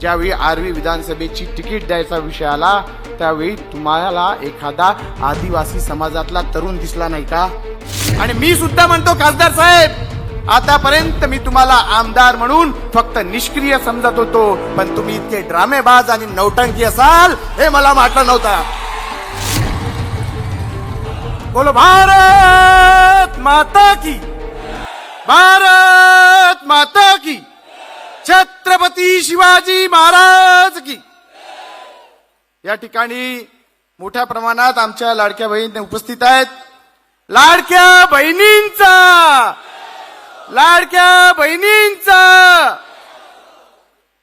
ज्यावेळी आरवी विधानसभेची तिकीट द्यायचा विषय आला त्यावेळी तुम्हाला एखादा आदिवासी समाजातला तरुण दिसला नाही का? आणि मी सुद्धा म्हणतो खासदार साहेब आतापर्यंत मी तुम्हाला आमदार म्हणून फक्त निष्क्रिय समजत होतो पण तुम्ही इतके ड्रामेबाज आणि नौटंकी असाल हे मला वाटलं नव्हतं. बोलो भारत माता की भारत माता की. छत्रपती शिवाजी महाराज की. या ठिकाणी मोठ्या प्रमाणात आमच्या लाडक्या बहिणी उपस्थित आहेत. लाडक्या बहिणींचा लाडक्या बहिणींचा.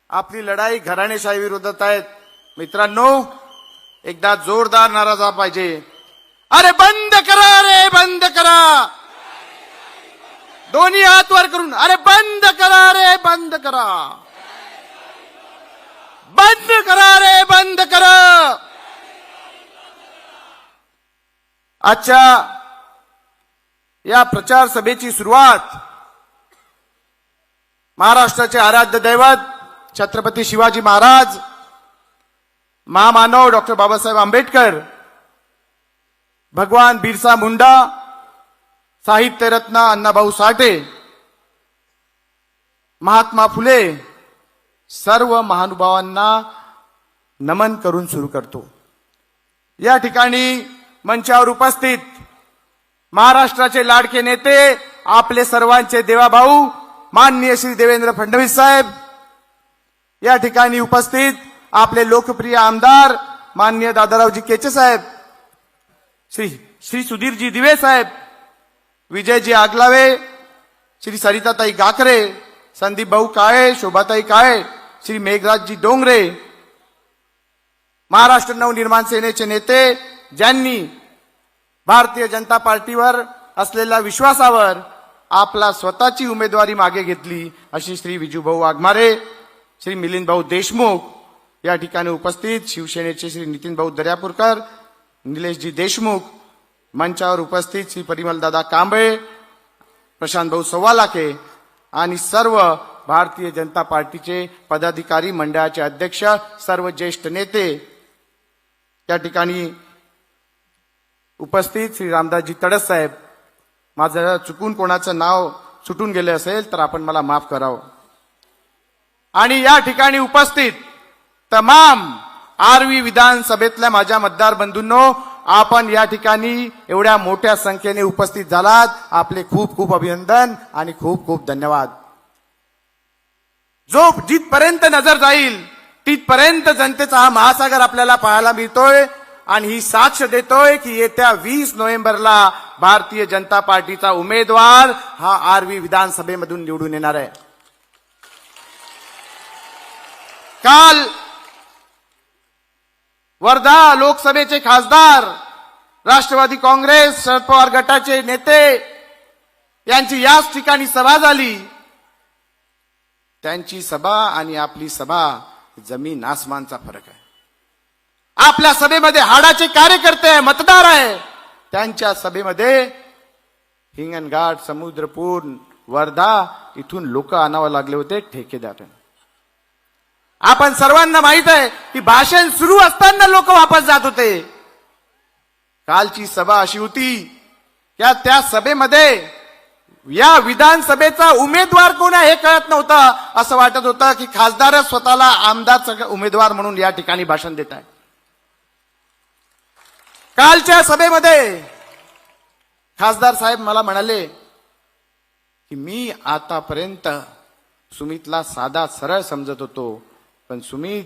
आपली लढाई घराणेशाही विरोधात आहेत. मित्रांनो एकदा जोरदार नारा पाहिजे. अरे बंद करा रे बंद करा. दोन्ही हात वर करून. अरे बंद करा रे बंद करा. बंद करा रे बंद करा. आजच्या या प्रचार सभेची सुरुवात महाराष्ट्राचे आराध्य दैवत छत्रपती शिवाजी महाराज महामानव डॉक्टर बाबासाहेब आंबेडकर भगवान बिरसा मुंडा साहित्यरत्न अण्णाभाऊ साठे महात्मा फुले सर्व महानुभावांना नमन करून सुरू करतो. या ठिकाणी मंचावर उपस्थित महाराष्ट्राचे लाडके नेते आपले सर्वांचे देवाभाऊ माननीय श्री देवेंद्र फडणवीस साहेब या ठिकाणी उपस्थित आपले लोकप्रिय आमदार माननीय दादारावजी केचे साहेब श्री श्री सुधीरजी दिवे साहेब विजयजी आगलावे श्री सरिताताई गाकरे संदीप भाऊ काळे शोभाताई काळे श्री मेघराजजी डोंगरे महाराष्ट्र नवनिर्माण सेनेचे नेते ज्यांनी भारतीय जनता पार्टीवर असलेल्या विश्वासावर आपला स्वतःची उमेदवारी मागे घेतली अशी श्री विजूभाऊ वाघमारे श्री मिलिंद भाऊ देशमुख या ठिकाणी उपस्थित शिवसेनेचे श्री नितीन भाऊ दर्यापूरकर निलेशजी देशमुख मंचावर उपस्थित श्री परिमलदादा कांबळे प्रशांत भाऊ सव्वालाके आणि सर्व भारतीय जनता पार्टीचे पदाधिकारी मंडळाचे अध्यक्ष सर्व ज्येष्ठ नेते या ठिकाणी उपस्थित श्री रामदासजी तडस साहेब. माझं चुकून कोणाचं नाव सुटून गेले असेल तर आपण मला माफ करावं. आणि या ठिकाणी उपस्थित तमाम आरवी विधानसभेतल्या माझ्या मतदार बंधूंनो आपण या ठिकाणी एवढ्या मोठ्या संख्येने उपस्थित झालात. आपले खूप खूप अभिनंदन आणि खूप खूप धन्यवाद. जो जिथपर्यंत नजर जाईल तिथपर्यंत जनतेचा हा महासागर आपल्याला पाहायला मिळतोय आणि ही साक्ष देतोय की येत्या वीस नोव्हेंबरला भारतीय जनता पार्टीचा उमेदवार हा आरवी विधानसभेमधून निवडून येणार आहे. काल वर्धा लोकसभेचे खासदार राष्ट्रवादी काँग्रेस शरद पवार गटाचे नेते यांची याच ठिकाणी सभा झाली. त्यांची सभा आणि आपली सभा जमीन आसमानचा फरक आहे. आपल्या सभेमध्ये हाडाचे कार्यकर्ते आहे, मतदार आहे. त्यांच्या सभेमध्ये हिंगणघाट समुद्रपूर वर्धा इथून लोक आणावं लागले होते ठेकेदार आपण सर्वांना माहीत आहे की भाषण सुरू असताना लोक वापस जात होते. कालची सभा अशी होती या त्या सभेमध्ये या विधानसभेचा उमेदवार कोण आहे हे कळत नव्हतं. असं वाटत होतं की खासदारच स्वतःला आमदार उमेदवार म्हणून या ठिकाणी भाषण देत आहे. कालच्या सभेमध्ये खासदार साहेब मला म्हणाले की मी आतापर्यंत सुमितला साधा सरळ समजत होतो. पण सुमित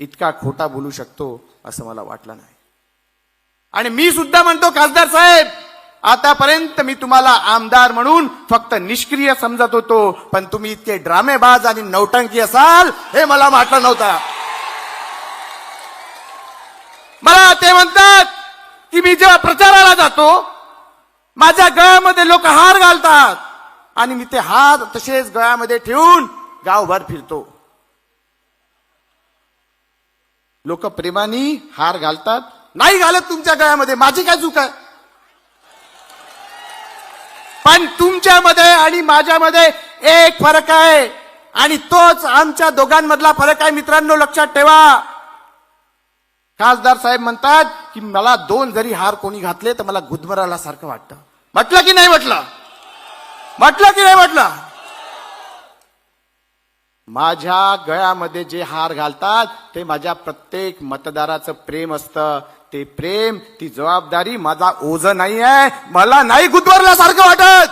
इतका खोटा बोलू शकतो असं मला वाटलं नाही. आणि मी सुद्धा म्हणतो खासदार साहेब आतापर्यंत मी तुम्हाला आमदार म्हणून फक्त निष्क्रिय समजत होतो पण तुम्ही इतके ड्रामेबाज आणि नौटंकी असाल हे मला वाटलं नव्हतं. मला ते म्हणतात की मी जेव्हा प्रचाराला जातो माझ्या गळ्यामध्ये लोक हार घालतात आणि मी ते हार तसेच गळ्यामध्ये ठेवून गावभर फिरतो. लोक प्रेमाने हार घालतात. नाही घालत तुमच्या गळ्यामध्ये. माझी काय चूक आहे? पण तुमच्यामध्ये आणि माझ्यामध्ये एक फरक आहे. आणि तोच आमच्या दोघांमधला फरक आहे. मित्रांनो लक्षात ठेवा. खासदार साहेब म्हणतात की मला दोन जरी हार कोणी घातले तर मला गुदमराला सारखं वाटतं. म्हटलं की नाही म्हटलं? म्हटलं की नाही म्हटलं? माझ्या गळ्यामध्ये जे हार घालतात ते माझ्या प्रत्येक मतदाराचं प्रेम असतं. ते प्रेम ती जबाबदारी माझा ओझ नाही आहे मला नाही गुदवरल्यासारखं वाटत.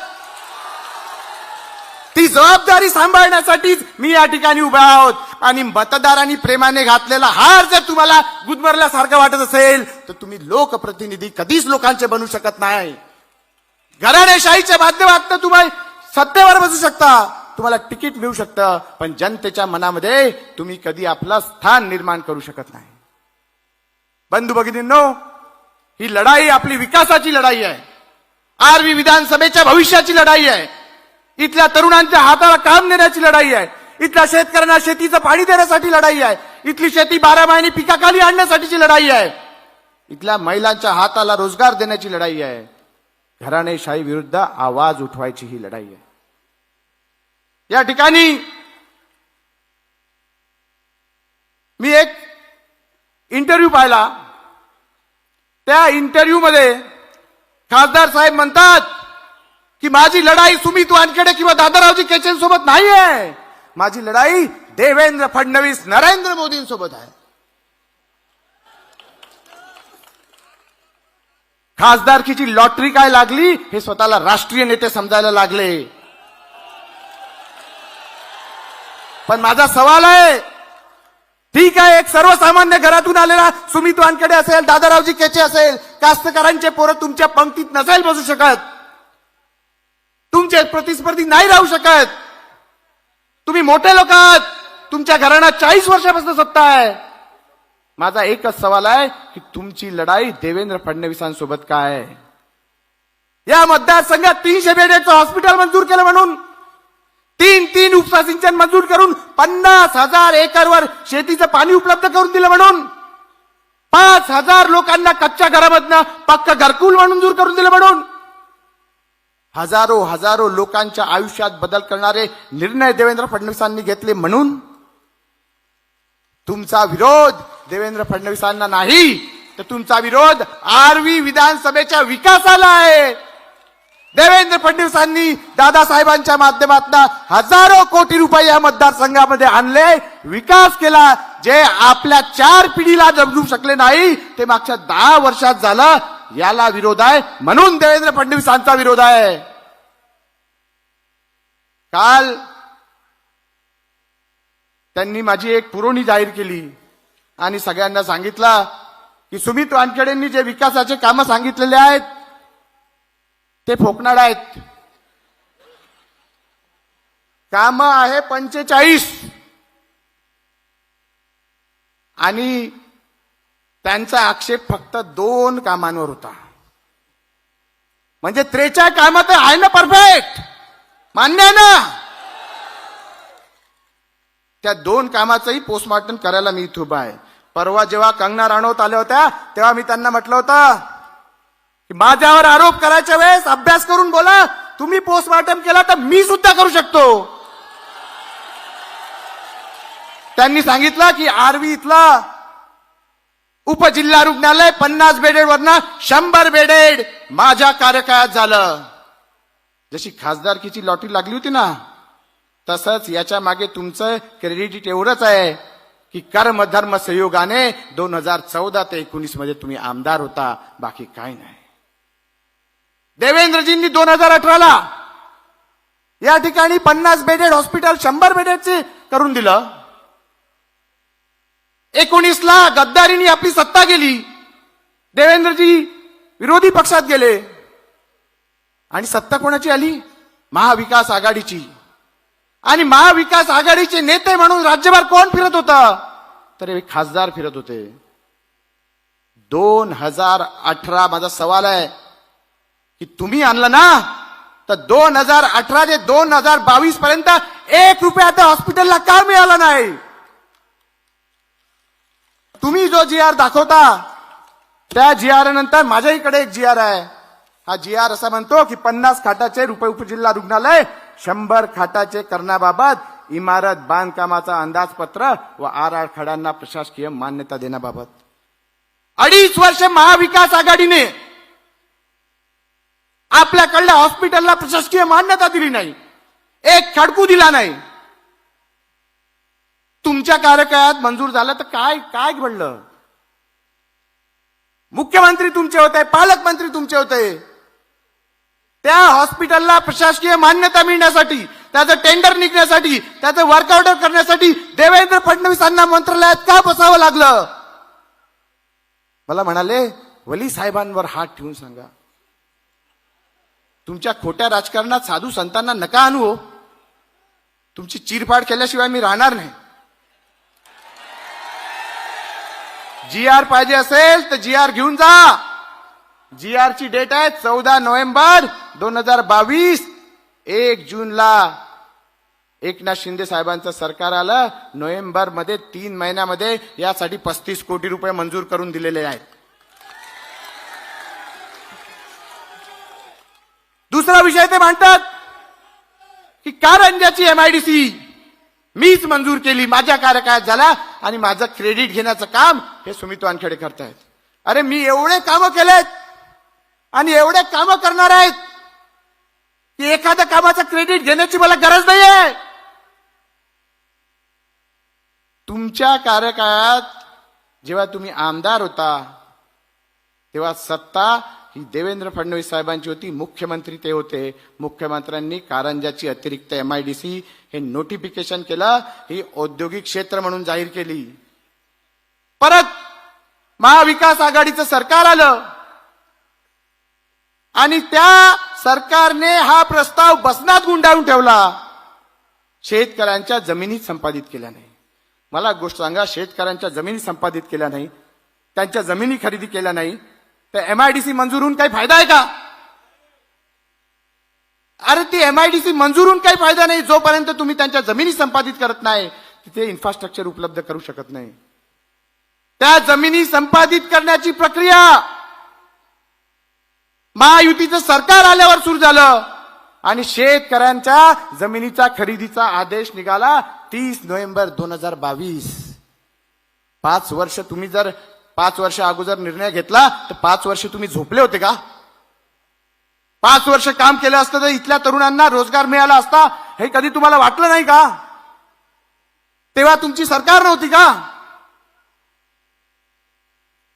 ती जबाबदारी सांभाळण्यासाठीच मी या ठिकाणी उभा आहोत. आणि मतदारांनी प्रेमाने घातलेला हार जर तुम्हाला गुदमरल्यासारखं वाटत असेल तर तुम्ही लोकप्रतिनिधी कधीच लोकांचे बनू शकत नाही. घराणेशाहीच्या माध्यमात तुम्ही सत्तेवर बसू शकता. तुम्हाला तिकीट मिळू शकतं पण जनतेच्या मनामध्ये तुम्ही कधी आपलं स्थान निर्माण करू शकत नाही. बंधू भगिनींनो ही लढाई आपली विकासाची लढाई आहे. आरवी विधानसभेच्या भविष्याची लढाई आहे. इथल्या तरुणांच्या हाताला काम देण्याची लढाई आहे. इथल्या शेतकऱ्यांना शेतीचं पाणी देण्यासाठी लढाई आहे. इथली शेती बारा महिने पिकाखाली आणण्यासाठीची लढाई आहे. इथल्या महिलांच्या हाताला रोजगार देण्याची लढाई आहे. घराणेशाही विरुद्ध आवाज उठवायची ही लढाई आहे. या ठिकाणी मी एक इंटरव्ह्यू पाहिला. त्या इंटरव्ह्यूमध्ये खासदार साहेब म्हणतात की माझी लढाई सुमित वानखेडे किंवा दादारावजी केचेंसोबत सोबत नाही आहे माझी लढाई देवेंद्र फडणवीस नरेंद्र मोदींसोबत आहे. खासदारकीची लॉटरी काय लागली? हे स्वतःला राष्ट्रीय नेते समजायला लागले. पण माझा सवाल आहे. ठीक आहे एक सर्वसामान्य घरातून आलेला सुमित असेल दादारावजी केचे असेल कास्तकारांचे पोरं तुमच्या पंक्तीत नसेल बसू शकत. तुमचे प्रतिस्पर्धी नाही राहू शकत. तुम्ही मोठे लोक आहात. तुमच्या घराणा चाळीस वर्षापासून सत्ता आहे. माझा एकच सवाल आहे की तुमची लढाई देवेंद्र फडणवीसांसोबत काय या मतदारसंघात तीनशे बेड्याचं हॉस्पिटल मंजूर केलं म्हणून तीन तीन उपसा सिंचन मंजूर करून पन्नास हजार एकरवर शेतीचं पाणी उपलब्ध करून दिलं म्हणून. पाच हजार लोकांना कच्च्या घरामधनं पक्क घरकुल मंजूर करून दिलं म्हणून. हजारो हजारो लोकांच्या आयुष्यात बदल करणारे निर्णय देवेंद्र फडणवीसांनी घेतले म्हणून. तुमचा विरोध देवेंद्र फडणवीसांना नाही तर तुमचा विरोध आरवी विधानसभेच्या विकासाला आहे. देवेंद्र फडणवीसांनी दादासाहेबांच्या माध्यमातून हजारो कोटी रुपये या मतदारसंघामध्ये आणले विकास केला जे आपल्या चार पिढीला जमजू शकले नाही ते मागच्या दहा वर्षात झालं याला विरोध आहे. म्हणून देवेंद्र फडणवीसांचा विरोध आहे. काल त्यांनी माझी एक पुरवणी जाहीर केली आणि सगळ्यांना सांगितलं की सुमित वानखेडेंनी जे विकासाचे कामं सांगितलेले आहेत ते फोकणार आहेत. काम आहे पंचेचाळीस. आणि त्यांचा आक्षेप फक्त दोन कामांवर होता. म्हणजे त्रेच्या कामात आहे ना परफेक्ट. मान्य आहे ना? त्या दोन कामाचंही पोस्टमार्टम करायला मी इथं उभा आहे. परवा जेव्हा कंगना राणवत आल्या होत्या तेव्हा मी त्यांना म्हटलं होतं की माझ्यावर आरोप करायच्या वेळेस अभ्यास करून बोला. तुम्ही पोस्टमॉर्टम केला तर मी सुद्धा करू शकतो. त्यांनी सांगितलं की आरवी इथला उपजिल्हा रुग्णालय पन्नास बेडेड वरनं शंभर बेडेड माझ्या कार्यकाळात झालं. जशी खासदारकीची लॉटरी लागली होती ना तसंच याच्या मागे तुमचं क्रेडिट एवढंच आहे की कर्म धर्म संयोगाने दोन हजार चौदा ते एकोणीसमध्ये तुम्ही आमदार होता बाकी काय नाही. देवेंद्रजींनी दोन हजार अठराला या ठिकाणी पन्नास बेडेड हॉस्पिटल शंभर बेडेडचे करून दिलं. एकोणीसला गद्दारीने आपली सत्ता गेली. देवेंद्रजी विरोधी पक्षात गेले. आणि सत्ता कोणाची आली? महाविकास आघाडीची. आणि महाविकास आघाडीचे नेते म्हणून राज्यभर कोण फिरत होता? तर हे खासदार फिरत होते. दोन हजार अठरा माझा सवाल आहे. की तुम्ही आणलं ना तर दोन हजार अठरा ते दोन हजार बावीस पर्यंत एक रुपया त्या हॉस्पिटलला का मिळाला नाही? तुम्ही जो जी आर दाखवता त्या जी आर नंतर माझ्याकडे एक जी आर आहे. हा जी आर असा म्हणतो की पन्नास खाटाचे रुपये उपजिल्हा रुग्णालय शंभर खाटाचे करण्याबाबत इमारत बांधकामाचा अंदाजपत्र व आर आर खडांना प्रशासकीय मान्यता देण्याबाबत. अडीच वर्ष महाविकास आघाडीने आपल्याकडल्या हॉस्पिटलला प्रशासकीय मान्यता दिली नाही. एक खडकू दिला नाही. तुमच्या कार्यकाळात मंजूर झालं तर काय काय घडलं? मुख्यमंत्री तुमचे होते पालकमंत्री तुमचे होते. त्या हॉस्पिटलला प्रशासकीय मान्यता मिळण्यासाठी त्याचं टेंडर निघण्यासाठी त्याचं वर्कआउट करण्यासाठी देवेंद्र फडणवीसांना मंत्रालयात का बसावं लागलं? मला म्हणाले वली साहेबांवर हात ठेवून सांगा. तुमच्या खोट्या राजकारणात साधू संतांना नका आणू हो. तुमची चिरफाड केल्याशिवाय मी राहणार नाही. जी आर पाहिजे असेल तर जी आर घेऊन जा. जी आर ची डेट आहे चौदा नोव्हेंबर दोन हजार बावीस. एक जूनला एकनाथ शिंदे साहेबांचं सरकार आलं. नोव्हेंबरमध्ये तीन महिन्यामध्ये यासाठी पस्तीस कोटी रुपये मंजूर करून दिलेले आहेत. दुसरा विषय ते म्हणतात की कारंजाची एमआयडीसी मीच मंजूर केली माझ्या कार्यकाळात झाला आणि माझं क्रेडिट घेण्याचं काम हे सुमित वानखेडे करतायत. अरे मी एवढे कामं केलेत आणि एवढे कामं करणार आहेत की एखाद्या कामाचं क्रेडिट घेण्याची मला गरज नाहीये. तुमच्या कार्यकाळात जेव्हा तुम्ही आमदार होता तेव्हा सत्ता ही देवेंद्र फडणवीस साहेबांची होती मुख्यमंत्री ते होते. मुख्यमंत्र्यांनी कारंजाची अतिरिक्त एमआयडीसी हे नोटिफिकेशन केलं ही औद्योगिक क्षेत्र म्हणून जाहीर केली. परत महाविकास आघाडीचं सरकार आलं. आणि त्या सरकारने हा प्रस्ताव बसनात गुंडाळून ठेवला. शेतकऱ्यांच्या जमिनी संपादित केल्या नाही. मला गोष्ट सांगा शेतकऱ्यांच्या जमिनी संपादित केल्या नाही त्यांच्या जमिनी खरेदी केल्या नाही तर एमआयडीसी मंजूर होऊन काही फायदा आहे का? अरे ती एमआयडीसी मंजूर होऊन काही फायदा नाही. जोपर्यंत तुम्ही त्यांच्या जमिनी संपादित करत नाही तिथे इन्फ्रास्ट्रक्चर उपलब्ध करू शकत नाही. त्या जमिनी संपादित करण्याची प्रक्रिया महायुतीचं सरकार आल्यावर सुरू झालं आणि शेतकऱ्यांच्या जमिनीचा खरेदीचा आदेश निघाला तीस नोव्हेंबर दोन हजार बावीस. पाच वर्ष तुम्ही जर पाच वर्ष अगोदर निर्णय घेतला तर पाच वर्ष तुम्ही झोपले होते का? पाच वर्ष काम केलं असतं तर इथल्या तरुणांना रोजगार मिळाला असता हे कधी तुम्हाला वाटलं नाही का? तेव्हा तुमची सरकार नव्हती का?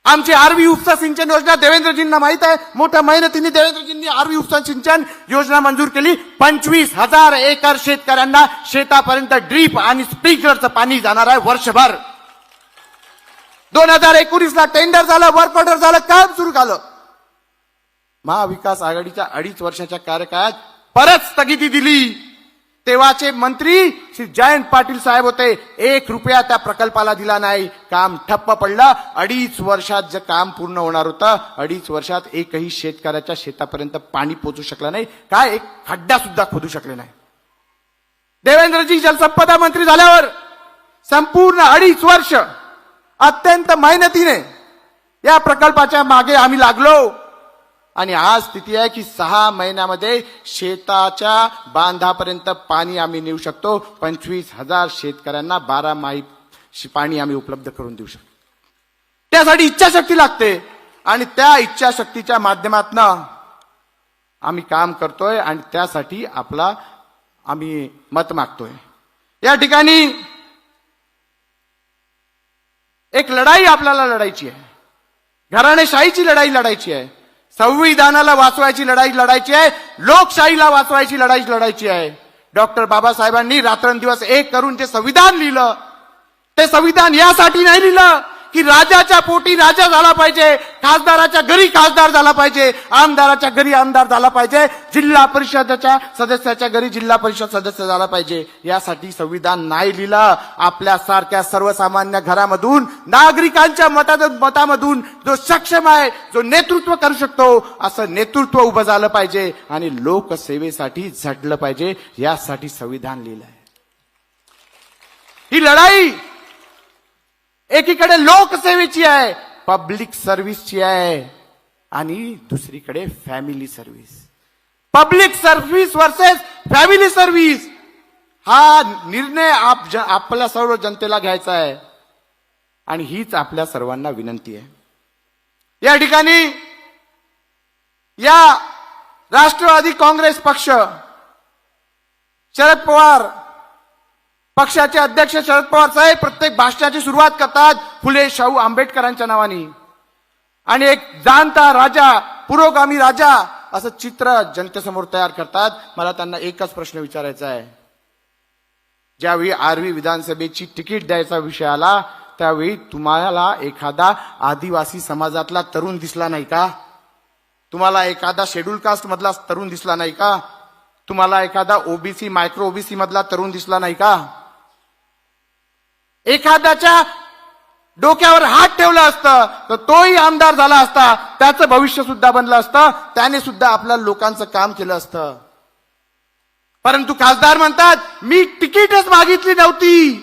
आमची आरवी उपसा सिंचन योजना देवेंद्रजींना माहीत आहे. मोठ्या मेहनतीने देवेंद्रजींनी आरवी उपसा सिंचन योजना मंजूर केली. पंचवीस हजार एकर शेतकऱ्यांना शेतापर्यंत ड्रीप आणि स्प्रिंकलरचं पाणी जाणार आहे वर्षभर. दोन हजार एकोणीस ला टेंडर झालं वर्क ऑर्डर झालं काम सुरू झालं. महाविकास आघाडीच्या अडीच वर्षाच्या कार्यकाळात परत स्थगिती दिली. तेव्हाचे मंत्री श्री जयंत पाटील साहेब होते. एक रुपया त्या प्रकल्पाला दिला नाही. काम ठप्प पडलं. अडीच वर्षात जे काम पूर्ण होणार होतं अडीच वर्षात एकही शेतकऱ्याच्या शेतापर्यंत पाणी पोचू शकलं नाही. काय? एक खड्डा सुद्धा खोदू शकले नाही. देवेंद्रजी जलसंपदा मंत्री झाल्यावर संपूर्ण अडीच वर्ष अत्यंत मेहनतीने या प्रकल्पाच्या मागे आम्ही लागलो. आणि आज स्थिती आहे की सहा महिन्यामध्ये शेताच्या बांधापर्यंत पाणी आम्ही नेऊ शकतो. पंचवीस हजार शेतकऱ्यांना बारा माही पाणी आम्ही उपलब्ध करून देऊ शकतो. त्यासाठी इच्छाशक्ती लागते. आणि त्या इच्छाशक्तीच्या माध्यमातनं आम्ही काम करतोय. आणि त्यासाठी आपला आम्ही मत मागतोय. या ठिकाणी एक लढाई आपल्याला लढायची आहे. घराणेशाहीची लढाई लढायची आहे. संविधानाला वाचवायची लढाई लढायची आहे. लोकशाहीला वाचवायची लढाई लढायची आहे. डॉक्टर बाबासाहेबांनी रात्रंदिवस एक करून जे संविधान लिहिलं ते संविधान यासाठी नाही लिहिलं. की राजाच्या पोटी राजा झाला पाहिजे खासदाराच्या घरी खासदार झाला पाहिजे आमदाराच्या घरी आमदार झाला पाहिजे जिल्हा परिषदेच्या सदस्याच्या घरी जिल्हा परिषद सदस्य झाला पाहिजे. यासाठी संविधान नाही लिहिलं. आपल्यासारख्या सर्वसामान्य घरामधून नागरिकांच्या मता मतामधून जो सक्षम आहे जो नेतृत्व करू शकतो असं नेतृत्व उभं झालं पाहिजे आणि लोकसेवेसाठी झटलं पाहिजे. यासाठी संविधान लिहिलं आहे ही लढाई एकीकडे लोकसेवेची आहे पब्लिक सर्व्हिसची आहे आणि दुसरीकडे family service public service versus family service हा निर्णय आप आपल्या सर्व जनतेला घ्यायचा आहे. आणि हीच आपल्या सर्वांना विनंती आहे. या ठिकाणी या राष्ट्रवादी काँग्रेस पक्ष शरद पवार पक्षाचे अध्यक्ष शरद पवार साहेब प्रत्येक भाषणाची सुरुवात करतात फुले शाहू आंबेडकरांच्या नावाने. आणि एक जाणता राजा पुरोगामी राजा असं चित्र जनतेसमोर तयार करतात. मला त्यांना एकच प्रश्न विचारायचा आहे. ज्यावेळी आरवी विधानसभेची तिकीट द्यायचा विषय आला त्यावेळी तुम्हाला एखादा आदिवासी समाजातला तरुण दिसला नाही का? तुम्हाला एखादा शेड्यूल कास्ट मधला तरुण दिसला नाही का? तुम्हाला एखादा ओबीसी मायक्रो ओबीसी मधला तरुण दिसला नाही का? एखाद्याच्या डोक्यावर हात ठेवला असतं तर तोही आमदार झाला असता त्याचं भविष्य सुद्धा बनलं असतं त्याने सुद्धा आपल्या लोकांचं काम केलं असतं. परंतु खासदार म्हणतात मी तिकीटच मागितली नव्हती.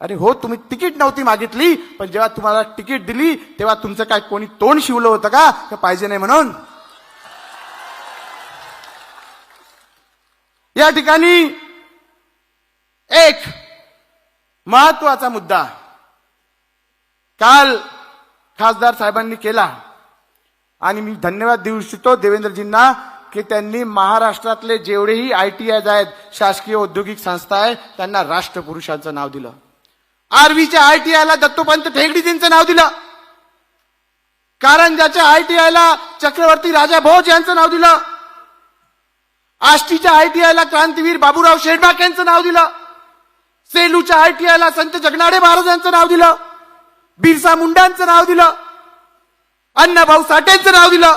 अरे हो तुम्ही तिकीट नव्हती मागितली पण जेव्हा तुम्हाला तिकीट दिली तेव्हा तुमचं काय कोणी तोंड शिवलं होतं का? ते पाहिजे नाही म्हणून. या ठिकाणी एक महत्त्वाचा मुद्दा. काल खासदार साहेबांनी केला. आणि मी धन्यवाद देऊ इच्छितो देवेंद्रजींना की त्यांनी महाराष्ट्रातले जेवढेही आय टी आय आहेत शासकीय औद्योगिक संस्था आहे त्यांना राष्ट्रपुरुषांचं नाव दिलं. आरवीच्या आय टी आयला दत्तोपंत ठेगडीजींचं नाव दिलं. कारंजाच्या आय टी आयला चक्रवर्ती राजा भोज यांचं नाव दिलं. आष्टीच्या आय टी आयला क्रांतीवीर बाबूराव शेडबाक यांचं नाव दिलं. सेलूच्या आयटीआयला संत जगनाडे महाराज यांचं नाव दिलं. बिरसा मुंडांचं नाव दिलं. अण्णाभाऊ साठेंचं नाव दिलं.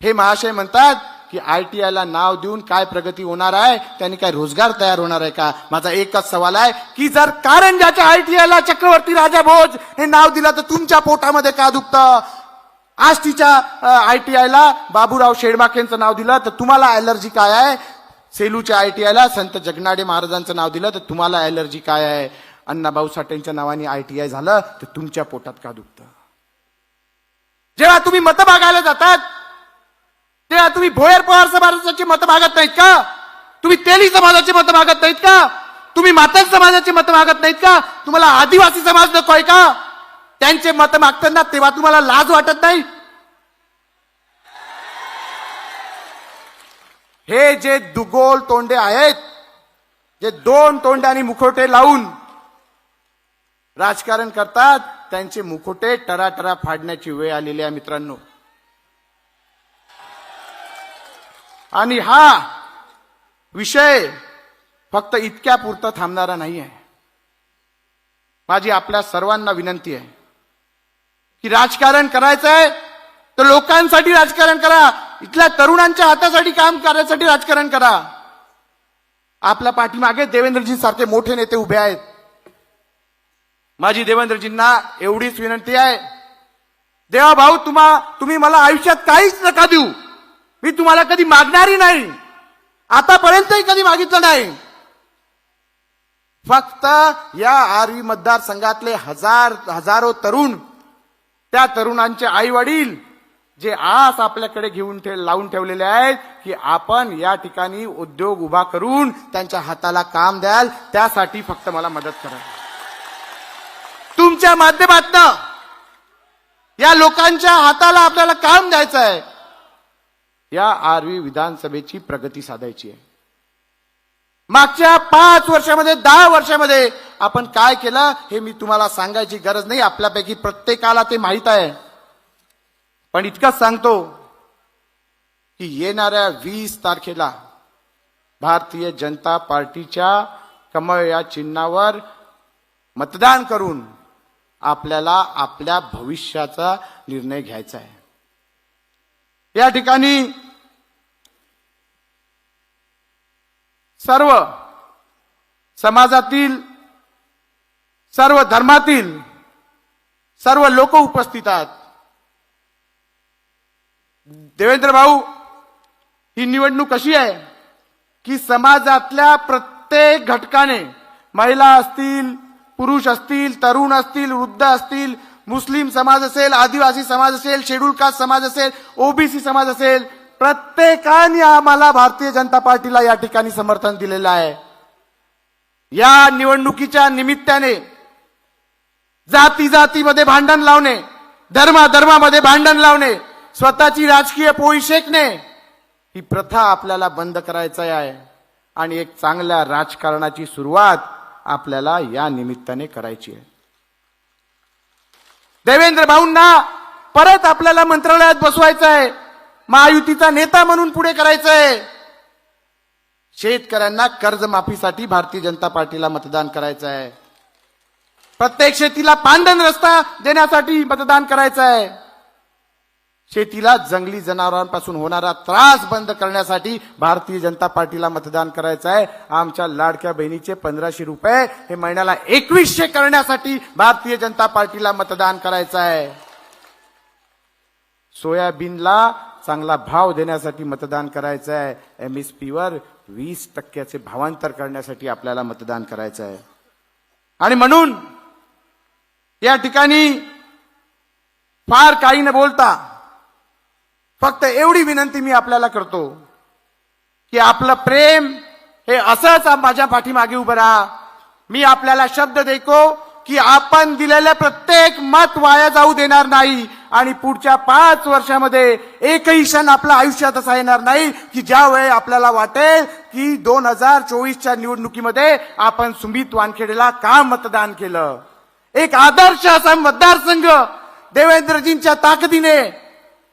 हे महाशय म्हणतात की आय टी आयला नाव देऊन काय प्रगती होणार आहे त्यांनी काय रोजगार तयार होणार आहे का? माझा एकच सवाल आहे की जर कारंजाच्या आय टी आयला चक्रवर्ती राजा भोज हे नाव दिलं तर तुमच्या पोटामध्ये का दुखतं? आष्टीच्या आय टी आयला बाबूराव शेडमाकेंचं नाव दिलं तर तुम्हाला ॲलर्जी काय आहे? सेलूच्या आय टी आयला संत जगनाडे महाराजांचं नाव दिलं तर तुम्हाला ॲलर्जी काय आहे? अण्णाभाऊ साठेंच्या नावाने आय टी आय झालं तर तुमच्या पोटात का दुखतं? जेव्हा तुम्ही मतं भागायला जातात तेव्हा तुम्ही भोयर पवार समाजाची मतं भागत नाहीत का? तुम्ही तेली समाजाची मतं भागत नाहीत का? तुम्ही मातक समाजाची मतं मागत नाहीत का? तुम्हाला आदिवासी समाज नकोय का? त्यांचे मतं मागताना तेव्हा तुम्हाला लाज वाटत नाही? हे जे दुगोल तोंडे आहेत जे दोन तोंडाने मुखोटे लावून राजकारण करतात त्यांचे मुखोटे टराटरा फाडण्याची वेळ आलेली आहे मित्रांनो. आणि हा विषय फक्त इतक्या पुरता थांबणारा नाही आहे. माझी आपल्या सर्वांना विनंती आहे की राजकारण करायचं आहे तर लोकांसाठी राजकारण करा. इथल्या तरुणांच्या हातासाठी काम करण्यासाठी राजकारण करा. आपल्या पाठीमागे देवेंद्रजी सारखे मोठे नेते उभे आहेत. माझी देवेंद्रजींना एवढीच विनंती आहे. देवा भाऊ तुम्हा तुम्ही मला आयुष्यात काहीच नका देऊ. मी तुम्हाला कधी मागणारही नाही. आतापर्यंतही कधी मागितलं नाही. फक्त या आरवी मतदारसंघातले हजार हजारो तरुण त्या तरुणांचे आई वडील जे आस आपल्याकडे घेऊन ठेव लावून ठेवलेले आहेत की आपण या ठिकाणी उद्योग उभा करून त्यांच्या हाताला काम द्याल त्यासाठी फक्त मला मदत करा. तुमच्या माध्यमातनं या लोकांच्या हाताला आपल्याला काम द्यायचं आहे या आरवी विधानसभेची प्रगती साधायची आहे. मागच्या पाच वर्षामध्ये दहा वर्षामध्ये आपण काय केलं हे मी तुम्हाला सांगायची गरज नाही. आपल्यापैकी प्रत्येकाला ते माहीत आहे. पण इतकंच सांगतो की येणाऱ्या वीस तारखेला भारतीय जनता पार्टीच्या कमळ या चिन्हावर मतदान करून आपल्याला आपल्या भविष्याचा निर्णय घ्यायचा आहे. या ठिकाणी सर्व समाजातील सर्व धर्मातील सर्व लोक उपस्थित आहेत. देवेंद्र भाऊ ही निवडणूक अशी आहे की समाजातल्या प्रत्येक घटकाने महिला असतील पुरुष असतील तरुण असतील वृद्ध असतील मुस्लिम समाज असेल आदिवासी समाज असेल शेड्यूल कास्ट समाज असेल ओबीसी समाज असेल प्रत्येकाने आम्हाला भारतीय जनता पार्टीला या ठिकाणी समर्थन दिलेलं आहे. या निवडणुकीच्या निमित्ताने जाती जातीमध्ये भांडण लावणे धर्मा धर्मामध्ये भांडण लावणे स्वतःची राजकीय पोळी शेकणे ही प्रथा आपल्याला बंद करायचं आहे. आणि एक चांगल्या राजकारणाची सुरुवात आपल्याला या निमित्ताने करायची आहे. देवेंद्र भाऊंना परत आपल्याला मंत्रालयात बसवायचं आहे महायुतीचा नेता म्हणून पुढे करायचं आहे शेतकऱ्यांना कर्जमाफीसाठी भारतीय जनता पार्टीला मतदान करायचं आहे प्रत्येक शेतीला पांढन रस्ता देण्यासाठी मतदान करायचं आहे शेतीला जंगली जनावरांपासून होणारा त्रास बंद करण्यासाठी भारतीय जनता पार्टीला मतदान करायचं आहे. आमच्या लाडक्या बहिणीचे पंधराशे रुपये हे महिन्याला एकवीसशे करण्यासाठी भारतीय जनता पार्टीला मतदान करायचं आहे. सोयाबीनला चांगला भाव देण्यासाठी मतदान करायचं आहे. एम एस पीवर वीस टक्क्याचे भावांतर करण्यासाठी आपल्याला मतदान करायचं आहे. आणि म्हणून या ठिकाणी फार काही न बोलता फक्त एवढी विनंती मी आपल्याला करतो की आपलं प्रेम हे असंच माझ्या पाठीमागे उभं राहा. मी आपल्याला शब्द देतो की आपण दिलेलं प्रत्येक मत वाया जाऊ देणार नाही आणि पुढच्या पाच वर्षामध्ये एकही क्षण आपल्या आयुष्यात असा येणार नाही की ज्यावेळी आपल्याला वाटेल की दोन हजार चोवीसच्या निवडणुकीमध्ये आपण सुमित वानखेडेला का मतदान केलं? एक आदर्श असा मतदारसंघ देवेंद्रजींच्या ताकदीने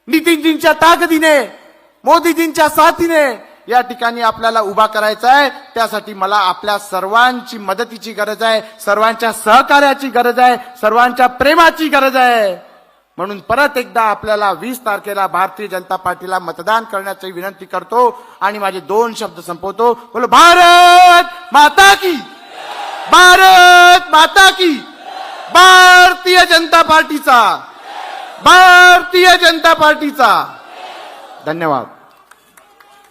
नितीनजींच्या ताकदीने मोदीजींच्या साथीने या ठिकाणी आपल्याला उभा करायचा आहे. त्यासाठी मला आपल्या सर्वांची मदतीची गरज आहे सर्वांच्या सहकार्याची गरज आहे सर्वांच्या प्रेमाची गरज आहे. म्हणून परत एकदा आपल्याला वीस तारखेला भारतीय जनता पार्टीला मतदान करण्याची विनंती करतो आणि माझे दोन शब्द संपवतो. बोलो भारत माता की भारत माता की भारतीय जनता पार्टीचा भारतीय जनता पार्टीचा. धन्यवाद.